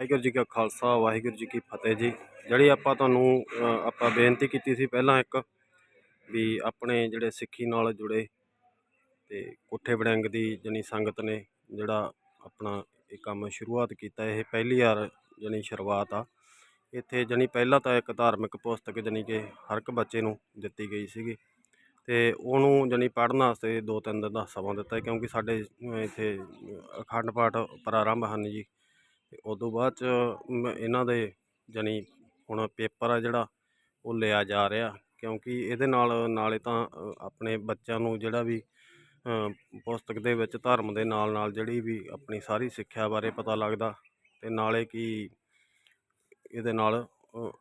ਵਾਹਿਗੁਰੂ ਜੀ ਕਾ ਖਾਲਸਾ ਵਾਹਿਗੁਰੂ ਜੀ ਕੀ ਫਤਿਹ ਜੀ। ਜਿਹੜੀ ਆਪਾਂ ਤੁਹਾਨੂੰ ਅ, ਆਪਾਂ ਬੇਨਤੀ ਕੀਤੀ ਸੀ ਪਹਿਲਾਂ ਇੱਕ ਵੀ ਆਪਣੇ ਜਿਹੜੇ ਸਿੱਖੀ ਨਾਲ ਜੁੜੇ ਤੇ ਕੋਠੇ ਵੜਿੰਗ ਦੀ ਜਣੀ ਸੰਗਤ ਨੇ ਜਿਹੜਾ ਆਪਣਾ ਇਹ ਕੰਮ ਸ਼ੁਰੂਆਤ ਕੀਤਾ ਇਹ ਪਹਿਲੀ ਵਾਰ ਜਣੀ ਸ਼ੁਰੂਆਤ ਆ। ਇੱਥੇ ਜਣੀ ਪਹਿਲਾਂ ਤਾਂ ਇੱਕ ਧਾਰਮਿਕ ਪੁਸਤਕ ਜਣੀ ਕਿ ਹਰ ਇੱਕ ਬੱਚੇ ਨੂੰ ਦਿੱਤੀ ਗਈ ਸੀਗੀ ਤੇ ਉਹਨੂੰ ਜਾਣੀ ਪੜ੍ਹਨ ਵਾਸਤੇ ਦੋ ਤਿੰਨ ਦਿਨ ਦਾ ਸਮਾਂ ਦਿੱਤਾ ਕਿਉਂਕਿ ਸਾਡੇ ਅ, ਇੱਥੇ ਅਖੰਡ ਪਾਠ ਪ੍ਰਾਰੰਭ ਹਨ ਜੀ। ਤੇ ਉਦੋਂ ਬਾਅਦ ਚ ਮ- ਇਹਨਾਂ ਦੇ ਜਾਣੀ ਹੁਣ ਪੇਪਰ ਆ ਜਿਹੜਾ, ਉਹ ਲਿਆ ਜਾ ਰਿਹਾ। ਕਿਉਂਕਿ ਇਹਦੇ ਨਾਲ, ਨਾਲੇ ਤਾਂ ਆਪਣੇ ਬੱਚਿਆਂ ਨੂੰ ਜਿਹੜਾ ਵੀ ਪੁਸਤਕ ਦੇ ਵਿੱਚ ਧਰਮ ਦੇ ਨਾਲ ਨਾਲ ਜਿਹੜੀ ਵੀ ਆਪਣੀ ਸਾਰੀ ਸਿੱਖਿਆ ਬਾਰੇ ਪਤਾ ਲੱਗਦਾ ਅਤੇ ਨਾਲੇ ਕਿ ਇਹਦੇ ਨਾਲ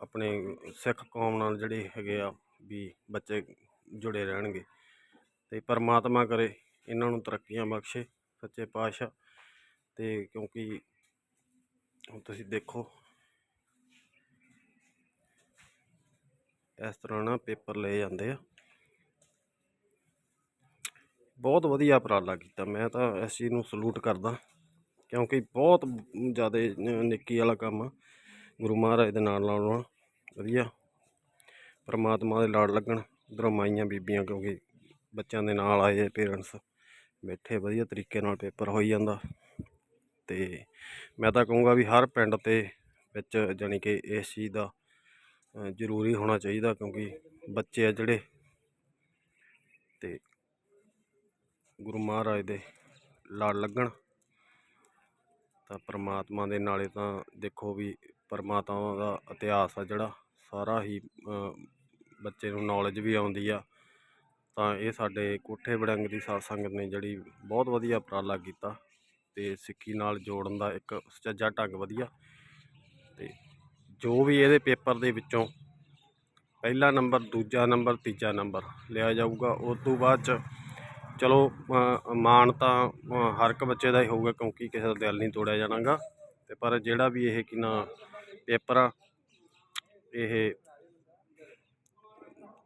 ਆਪਣੇ ਸਿੱਖ ਕੌਮ ਨਾਲ ਜਿਹੜੇ ਹੈਗੇ ਆ ਵੀ ਬੱਚੇ ਜੁੜੇ ਰਹਿਣਗੇ। ਅਤੇ ਪਰਮਾਤਮਾ ਕਰੇ, ਇਹਨਾਂ ਨੂੰ ਤਰੱਕੀਆਂ ਬਖਸ਼ੇ ਸੱਚੇ ਪਾਤਸ਼ਾਹ। ਅਤੇ ਕਿਉਂਕਿ ਹੁਣ ਤੁਸੀਂ ਦੇਖੋ। ਇਸ ਤਰ੍ਹਾਂ ਨਾ ਪੇਪਰ ਲਏ ਜਾਂਦੇ ਆ। ਬਹੁਤ ਵਧੀਆ ਉਪਰਾਲਾ ਕੀਤਾ। ਮੈਂ ਤਾਂ ਇਸ ਚੀਜ਼ ਨੂੰ ਸਲੂਟ ਕਰਦਾ, ਕਿਉਂਕਿ ਬਹੁਤ ਜ਼ਿਆਦਾ ਨਿੱਕੀ ਵਾਲਾ ਕੰਮ ਆ। ਗੁਰੂ ਮਹਾਰਾਜ ਦੇ ਨਾਲ ਲਾਉਣਾ ਵਧੀਆ। ਪਰਮਾਤਮਾ ਦੇ ਲਾੜ ਲੱਗਣ, ਉੱਧਰੋਂ ਮਾਈਆਂ ਬੀਬੀਆਂ ਕਿਉਂਕਿ ਬੱਚਿਆਂ ਦੇ ਨਾਲ ਆਏ ਪੇਰੈਂਟਸ ਬੈਠੇ, ਵਧੀਆ ਤਰੀਕੇ ਨਾਲ ਪੇਪਰ ਹੋਈ ਜਾਂਦਾ। ਤੇ ਮੈਂ ਤਾਂ ਕਹੂੰਗਾ ਵੀ ਹਰ ਪਿੰਡ ਤੇ ਵਿੱਚ ਜਾਣੀ ਕਿ ਇਸ ਚੀਜ਼ ਦਾ ਜ਼ਰੂਰੀ ਹੋਣਾ ਚਾਹੀਦਾ ਕਿਉਂਕਿ ਬੱਚੇ ਆ ਜਿਹੜੇ ਤੇ ਗੁਰੂ ਮਹਾਰਾਜ ਦੇ ਲੜ ਲੱਗਣ। ਤਾਂ ਪ੍ਰਮਾਤਮਾ ਦੇ ਨਾਲੇ ਤਾਂ ਦੇਖੋ ਵੀ ਪਰਮਾਤਮਾ ਦਾ ਇਤਿਹਾਸ ਆ ਜਿਹੜਾ, ਸਾਰਾ ਹੀ ਬੱਚੇ ਨੂੰ ਨੌਲੇਜ ਵੀ ਆਉਂਦੀ ਆ। ਤਾਂ ਇਹ ਸਾਡੇ ਕੋਠੇ ਵੜੰਗ ਦੀ ਸਾਧ ਸੰਗਤ ਨੇ ਜਿਹੜੀ ਬਹੁਤ ਵਧੀਆ ਉਪਰਾਲਾ ਕੀਤਾ। ਤੇ ਸਿੱਖੀ ਨਾਲ ਜੋੜਨ ਦਾ ਇੱਕ ਸੁਚੱਜਾ ਢੰਗ ਵਧੀਆ। ਤੇ ਜੋ ਵੀ ਇਹਦੇ ਪੇਪਰ ਦੇ ਵਿੱਚੋਂ ਪਹਿਲਾ ਨੰਬਰ, ਦੂਜਾ ਨੰਬਰ, ਤੀਜਾ ਨੰਬਰ ਲਿਆ ਜਾਊਗਾ, ਉਸ ਤੋਂ ਬਾਅਦ ਚ ਚਲੋ ਮਾਣ ਤਾਂ ਹਰ ਇੱਕ ਬੱਚੇ ਦਾ ਹੀ ਹੋਊਗਾ ਕਿਉਂਕਿ ਕਿਸੇ ਦਾ ਦਿਲ ਨਹੀਂ ਤੋੜਿਆ ਜਾਣਾਗਾ। ਤੇ ਪਰ ਜਿਹੜਾ ਵੀ ਇਹ ਕਿ ਨਾ ਪੇਪਰ ਆ, ਇਹ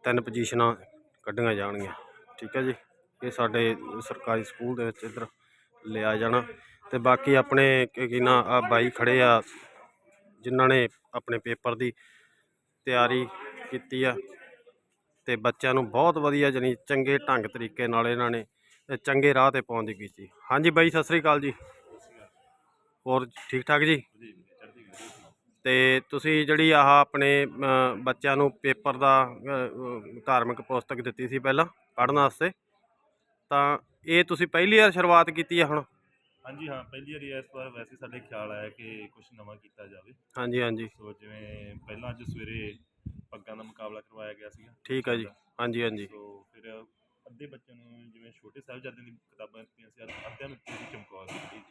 ਤਿੰਨ ਪੋਜੀਸ਼ਨਾਂ ਕੱਢੀਆਂ ਜਾਣਗੀਆਂ। ਠੀਕ ਹੈ ਜੀ? ਇਹ ਸਾਡੇ ਸਰਕਾਰੀ ਸਕੂਲ ਦੇ ਵਿੱਚ ਇੱਧਰ ਲਿਆ ਜਾਣਾ। ਤੇ ਬਾਕੀ ਆਪਣੇ ਕੀ ਨਾ ਆ ਬਾਈ ਖੜੇ ਆ ਜਿਨ੍ਹਾਂ ਨੇ ਆਪਣੇ ਪੇਪਰ ਦੀ ਤਿਆਰੀ ਕੀਤੀ ਆ। ਤੇ ਬੱਚਿਆਂ ਨੂੰ ਬਹੁਤ ਵਧੀਆ ਜਾਣੀ ਚੰਗੇ ਢੰਗ ਤਰੀਕੇ ਨਾਲ ਇਹਨਾਂ ਨੇ ਚੰਗੇ ਰਾਹ ਤੇ ਪਾਉਣ ਦੀ ਕੀਤੀ। ਹਾਂਜੀ ਬਾਈ ਸਤਿ ਸ੍ਰੀ ਅਕਾਲ ਜੀ। ਹੋਰ ਠੀਕ ਠਾਕ ਜੀ? ਤੇ ਤੁਸੀਂ ਜਿਹੜੀ ਆਹ ਆਪਣੇ ਅ, ਬੱਚਿਆਂ ਨੂੰ ਪੇਪਰ ਦਾ ਅ, ਅ, ਧਾਰਮਿਕ ਪੁਸਤਕ ਦਿੱਤੀ ਸੀ ਪਹਿਲਾਂ ਪੜ੍ਹਨ ਵਾਸਤੇ? ਤਾਂ ਇਹ ਤੁਸੀਂ ਪਹਿਲੀ ਵਾਰ ਸ਼ੁਰੂਆਤ ਕੀਤੀ ਆ ਹੁਣ? ਹਾਂਜੀ ਹਾਂ ਪਹਿਲੀ ਵਾਰੀ ਇਸ ਵਾਰ ਵੈਸੇ ਸਾਡੇ ਖਿਆਲ ਆਇਆ ਕਿ ਕੁਝ ਨਵਾਂ ਕੀਤਾ ਜਾਵੇ। ਹਾਂਜੀ ਹਾਂਜੀ। ਸੋ ਜਿਵੇਂ ਪਹਿਲਾਂ ਅੱਜ ਸਵੇਰੇ ਪੱਗਾਂ ਦਾ ਮੁਕਾਬਲਾ ਕਰਵਾਇਆ ਗਿਆ ਸੀਗਾ। ਠੀਕ ਆ ਜੀ। ਹਾਂਜੀ ਹਾਂਜੀ। ਸੋ ਫਿਰ ਅੱਧੇ ਬੱਚਿਆਂ ਨੂੰ ਜਿਵੇਂ ਛੋਟੇ ਸਾਹਿਬਜ਼ਾਦਿਆਂ ਦੀ ਕਿਤਾਬਾਂ ਦਿੱਤੀਆਂ ਸੀ ਅੱਧਿਆਂ ਨੂੰ ਦਿੱਤੀ ਸੀ ਚਮਕੌਰ ਦੀ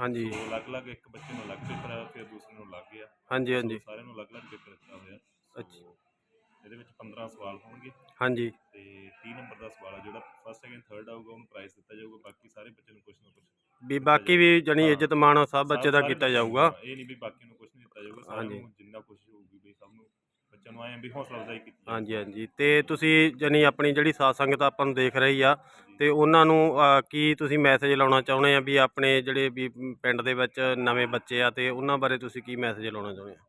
ਹਾਂਜੀ। ਸੋ ਅਲੱਗ-ਅਲੱਗ ਇੱਕ ਬੱਚੇ ਨੂੰ ਅਲੱਗ ਪੇਪਰ ਫਿਰ ਦੂਸਰੇ ਨੂੰ ਅਲੱਗ ਗਿਆ ਹਾਂਜੀ ਹਾਂਜੀ। ਸਾਰਿਆਂ ਨੂੰ ਅਲੱਗ-ਅਲੱਗ ਪੇਪਰ ਦਿੱਤਾ ਹੋਇਆ। ਅੱਛਾ। ਇਹਦੇ ਵਿੱਚ 15 ਸਵਾਲ ਹੋਣਗੇ। ਹਾਂਜੀ। ਤੇ 30 ਨੰਬਰ ਦਾ ਸਵਾਲ ਆ ਜਿਹੜਾ ਫਸਟ ਸੈਕਿੰਡ ਥਰਡ ਆਊਗਾ ਉਹਨੂੰ ਪ੍ਰਾਈਜ਼ ਦਿੱਤਾ ਜਾਊਗਾ ਬਾਕੀ ਸਾਰੇ ਬੱਚੇ ਨੂੰ ਕੁਝ ਨਾ ਕੁਝ ਵੀ ਬਾਕੀ ਵੀ ਜਣੀ। ਇੱਜ਼ਤ ਮਾਣ ਸਭ ਬੱਚੇ ਦਾ ਕੀਤਾ ਜਾਊਗਾ। ਇਹ ਨਹੀਂ ਵੀ ਬਾਕੀ ਨੂੰ ਕੁਝ ਨਹੀਂ ਦਿੱਤਾ ਜਾਊਗਾ ਸਾਰਿਆਂ। ਨੂੰ ਜਿੰਨਾ ਕੁਝ ਹੋਊਗੀ ਵੀ ਸਭ ਨੂੰ ਬੱਚਿਆਂ ਨੂੰ ਆਏ ਵੀ ਹੌਸਲਾ ਅਫਜ਼ਾਈ ਕੀਤੀ। ਹਾਂਜੀ ਹਾਂਜੀ। ਤੇ ਤੁਸੀਂ ਜਣੀ ਆਪਣੀ ਜਿਹੜੀ ਸਾਧ ਸੰਗਤ ਆਪਾਂ ਨੂੰ ਦੇਖ ਰਹੀ ਆ ਤੇ ਉਹਨਾਂ ਨੂੰ ਅ, ਕੀ ਤੁਸੀਂ ਮੈਸੇਜ ਲਾਉਣਾ ਚਾਹੁੰਦੇ ਆ ਵੀ ਆਪਣੇ ਜਿਹੜੇ ਵੀ ਪਿੰਡ ਦੇ ਵਿੱਚ ਨਵੇਂ ਬੱਚੇ ਆ ਤੇ ਉਹਨਾਂ ਬਾਰੇ ਤੁਸੀਂ ਕੀ ਮੈਸੇਜ ਲਾਉਣਾ ਚਾਹੁੰਦੇ ਆ?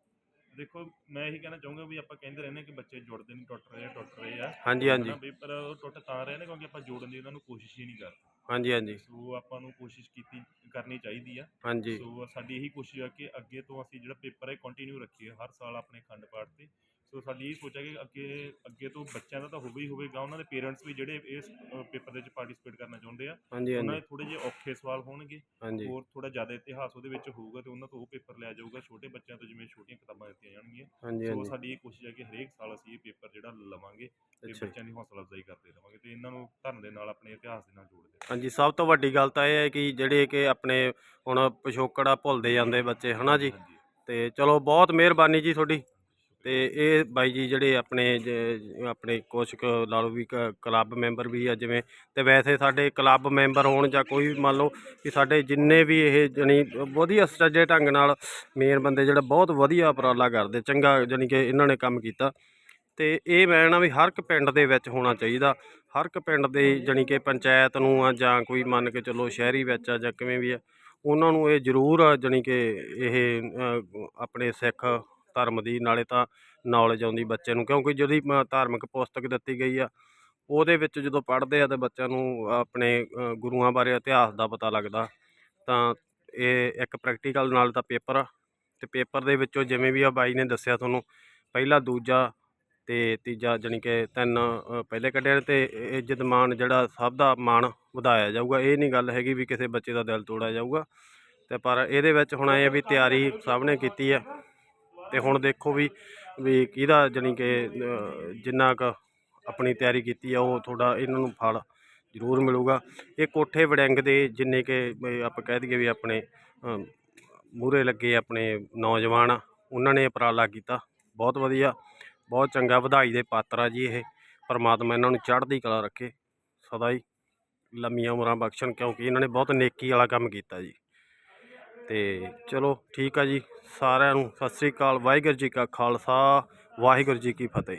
ਦੇਖੋ ਮੈਂ ਇਹੀ ਕਹਿਣਾ ਚਾਹੂੰਗਾ ਵੀ ਆਪਾਂ ਕਹਿੰਦੇ ਰਹਿੰਦੇ ਕਿ ਬੱਚੇ ਜੁੜਦੇ ਨਹੀਂ ਟੁੱਟ ਰਹੇ ਆ ਟੁੱਟ ਰਹੇ ਆ। ਹਾਂਜੀ ਹਾਂਜੀ। ਵੀ ਪਰ ਉਹ ਟੁੱਟ ਤਾਂ ਰਹੇ ਨੇ ਕਿਉਂਕਿ ਆਪਾਂ ਜੋੜਨ ਦੀ ਉਹਨਾਂ ਨੂੰ ਕੋਸ਼ਿਸ਼ ਹੀ ਨਹੀਂ ਕਰਦੇ। ਹਾਂਜੀ ਹਾਂਜੀ। ਸੋ ਆਪਾਂ ਨੂੰ ਕੋਸ਼ਿਸ਼ ਕੀਤੀ ਕਰਨੀ ਚਾਹੀਦੀ ਆ। ਹਾਂਜੀ। ਸੋ ਸਾਡੀ ਇਹੀ ਕੋਸ਼ਿਸ਼ ਆ ਕਿ ਅੱਗੇ ਤੋਂ ਅਸੀਂ ਜਿਹੜਾ ਪੇਪਰ ਹੈ ਕੰਟੀਨਿਊ ਰੱਖੀਏ ਹਰ ਸਾਲ ਆਪਣੇ ਖੰਡ ਪਾਠ ਤੇ। ਸੋ ਸਾਡੀ ਇਹ ਸੋਚ ਹੈ ਕਿ ਅੱਗੇ ਅੱਗੇ ਤੋਂ ਬੱਚਿਆਂ ਦਾ ਤਾਂ ਹੋਵੇ ਹੀ ਹੋਵੇਗਾ ਉਹਨਾਂ ਦੇ ਪੇਰੈਂਟਸ ਵੀ ਜਿਹੜੇ ਇਸ ਪੇਪਰ ਦੇ ਵਿੱਚ ਪਾਰਟਿਸਿਪੇਟ ਕਰਨਾ ਚਾਹੁੰਦੇ ਆ ਹਾਂਜੀ ਉਹਨਾਂ ਦੇ ਥੋੜੇ ਜਿਹੇ ਔਖੇ ਸਵਾਲ ਹੋਣਗੇ ਹੋਰ ਥੋੜਾ ਜ਼ਿਆਦਾ ਇਤਿਹਾਸ ਉਹਦੇ ਵਿੱਚ ਹੋਊਗਾ ਤੇ ਉਹਨਾਂ ਤੋਂ ਉਹ ਪੇਪਰ ਲਿਆ ਜਾਊਗਾ ਛੋਟੇ ਬੱਚਿਆਂ ਤੋਂ ਜਿਵੇਂ ਛੋਟੀਆਂ ਕਿਤਾਬਾਂ ਦਿੱਤੀਆਂ ਜਾਣਗੀਆਂ। ਸੋ ਸਾਡੀ ਇਹ ਕੋਸ਼ਿਸ਼ ਹੈ ਕਿ ਹਰੇਕ ਸਾਲ ਅਸੀਂ ਇਹ ਪੇਪਰ ਜਿਹੜਾ ਲਵਾਂਗੇ ਤੇ। ਬੱਚਿਆਂ ਦੀ ਹੌਸਲਾ ਅਫਜ਼ਾਈ ਕਰਦੇ ਰਵਾਂਗੇ ਤੇ ਇਹਨਾਂ ਨੂੰ ਧਰਮ ਦੇ ਨਾਲ ਆਪਣੇ ਇਤਿਹਾਸ ਦੇ ਨਾਲ ਜੋੜਦੇ। ਹਾਂਜੀ ਸਭ ਤੋਂ ਵੱਡੀ ਗੱਲ ਤਾਂ ਇਹ ਹੈ ਕਿ ਜਿਹੜੇ ਕਿ ਆਪਣੇ ਹੁਣ ਪਿਛੋਕੜਾ ਭੁੱਲਦੇ ਜਾਂਦੇ ਬੱਚੇ ਹਨਾ ਜੀ? ਤੇ ਚਲੋ ਬਹੁਤ ਮਿਹਰਬਾਨੀ ਜੀ ਤੁਹਾਡੀ। ਤੇ ਇਹ ਬਾਈ ਜੀ ਜਿਹੜੇ ਆਪਣੇ ਜ- ਆਪਣੇ ਕੁਛ ਕੁ ਲਾ ਲਓ ਵੀ ਕ- ਕਲੱਬ ਮੈਂਬਰ ਵੀ ਆ ਜਿਵੇਂ ਤੇ ਵੈਸੇ ਸਾਡੇ ਕਲੱਬ ਮੈਂਬਰ ਹੋਣ ਜਾਂ ਕੋਈ ਵੀ ਮੰਨ ਲਓ ਕਿ ਸਾਡੇ ਜਿੰਨੇ ਵੀ ਇਹ ਜਣੀ ਵਧੀਆ ਸਟੱਜੇ ਢੰਗ ਨਾਲ ਮੇਨ ਬੰਦੇ ਜਿਹੜਾ ਬਹੁਤ ਵਧੀਆ ਉਪਰਾਲਾ ਕਰਦੇ ਚੰਗਾ ਜਾਣੀ ਕਿ ਇਹਨਾਂ ਨੇ ਕੰਮ ਕੀਤਾ। ਤੇ ਇਹ ਮੈਂ ਨਾ ਵੀ ਹਰ ਇੱਕ ਪਿੰਡ ਦੇ ਵਿੱਚ ਹੋਣਾ ਚਾਹੀਦਾ ਹਰ ਇੱਕ ਪਿੰਡ ਦੇ ਜਾਣੀ ਕਿ ਪੰਚਾਇਤ ਨੂੰ ਆ ਜਾਂ ਕੋਈ ਮੰਨ ਕੇ ਚੱਲੋ ਸ਼ਹਿਰੀ ਵਿੱਚ ਆ ਜਾਂ ਕਿਵੇਂ ਵੀ ਆ ਉਹਨਾਂ ਨੂੰ ਇਹ ਜ਼ਰੂਰ ਜਾਣੀ ਕਿ ਇਹ ਅ, ਆਪਣੇ ਸਿੱਖ ਧਰਮ ਦੀ ਨਾਲੇ ਤਾਂ ਨੌਲੇਜ ਆਉਂਦੀ ਬੱਚੇ ਨੂੰ ਕਿਉਂਕਿ ਜਿਹੜੀ ਮ- ਧਾਰਮਿਕ ਪੁਸਤਕ ਦਿੱਤੀ ਗਈ ਆ ਉਹਦੇ ਵਿੱਚ ਜਦੋਂ ਪੜ੍ਹਦੇ ਆ ਤੇ ਬੱਚਿਆਂ ਨੂੰ ਆਪਣੇ ਅ, ਗੁਰੂਆਂ ਬਾਰੇ ਇਤਿਹਾਸ ਦਾ ਪਤਾ ਲੱਗਦਾ ਤਾਂ ਇਹ ਇੱਕ ਪ੍ਰੈਕਟੀਕਲ ਨਾਲ ਤਾਂ ਪੇਪਰ ਆ ਤੇ ਪੇਪਰ ਦੇ ਵਿੱਚੋਂ ਜਿਵੇਂ ਵੀ ਆ ਬਾਈ ਨੇ ਦੱਸਿਆ ਤੁਹਾਨੂੰ ਪਹਿਲਾ ਦੂਜਾ ਤੇ ਤੀਜਾ ਜਾਣੀ ਕਿ ਤਿੰਨ ਅ, ਪਹਿਲੇ ਕੱਢੇ ਨੇ ਤੇ ਇੱਜ਼ਤ ਮਾਣ ਜਿਹੜਾ ਸਭ ਦਾ ਮਾਣ ਵਧਾਇਆ ਜਾਊਗਾ ਇਹ ਨਹੀਂ ਗੱਲ ਹੈਗੀ ਵੀ ਕਿਸੇ ਬੱਚੇ ਦਾ ਦਿਲ ਤੋੜਿਆ ਜਾਊਗਾ ਤੇ ਪਰ ਇਹਦੇ ਵਿੱਚ ਹੁਣ ਇਹ ਆ ਵੀ ਤਿਆਰੀ ਸਭ ਨੇ ਕੀਤੀ ਆ ਤੇ ਹੁਣ ਦੇਖੋ ਵੀ ਵੀ ਕਿਹਦਾ ਜਾਣੀ ਕਿ ਜਿੰਨਾ ਕੁ ਆਪਣੀ ਤਿਆਰੀ ਕੀਤੀ ਆ, ਉਹ ਤੁਹਾਡਾ ਇਹਨਾਂ ਨੂੰ ਫਲ ਜ਼ਰੂਰ ਮਿਲੂਗਾ। ਇਹ ਕੋਠੇ ਵੜਿੰਗ ਦੇ ਜਿੰਨੇ ਕਿ ਆਪਾਂ ਕਹਿ ਦਈਏ ਵੀ ਆਪਣੇ ਮੂਰੇ ਲੱਗੇ ਆਪਣੇ ਨੌਜਵਾਨ ਆ ਉਹਨਾਂ ਨੇ ਉਪਰਾਲਾ ਕੀਤਾ। ਬਹੁਤ ਵਧੀਆ, ਬਹੁਤ ਚੰਗਾ ਵਧਾਈ ਦੇ ਪਾਤਰ ਆ ਜੀ ਇਹ। ਪਰਮਾਤਮਾ ਇਹਨਾਂ ਨੂੰ ਚੜ੍ਹਦੀ ਕਲਾ ਰੱਖੇ। ਸਦਾ ਹੀ ਲੰਮੀਆਂ ਉਮਰਾਂ ਬਖਸ਼ਣ, ਕਿਉਂਕਿ ਇਹਨਾਂ ਨੇ ਬਹੁਤ ਨੇਕੀ ਵਾਲਾ ਕੰਮ ਕੀਤਾ ਜੀ। ਤੇ ਚਲੋ ਠੀਕ ਆ ਜੀ, ਸਾਰਿਆਂ ਨੂੰ ਸਤਿ ਸ੍ਰੀ ਅਕਾਲ, ਵਾਹਿਗੁਰੂ ਜੀ ਕਾ ਖਾਲਸਾ, ਵਾਹਿਗੁਰੂ ਜੀ ਕੀ ਫਤਿਹ।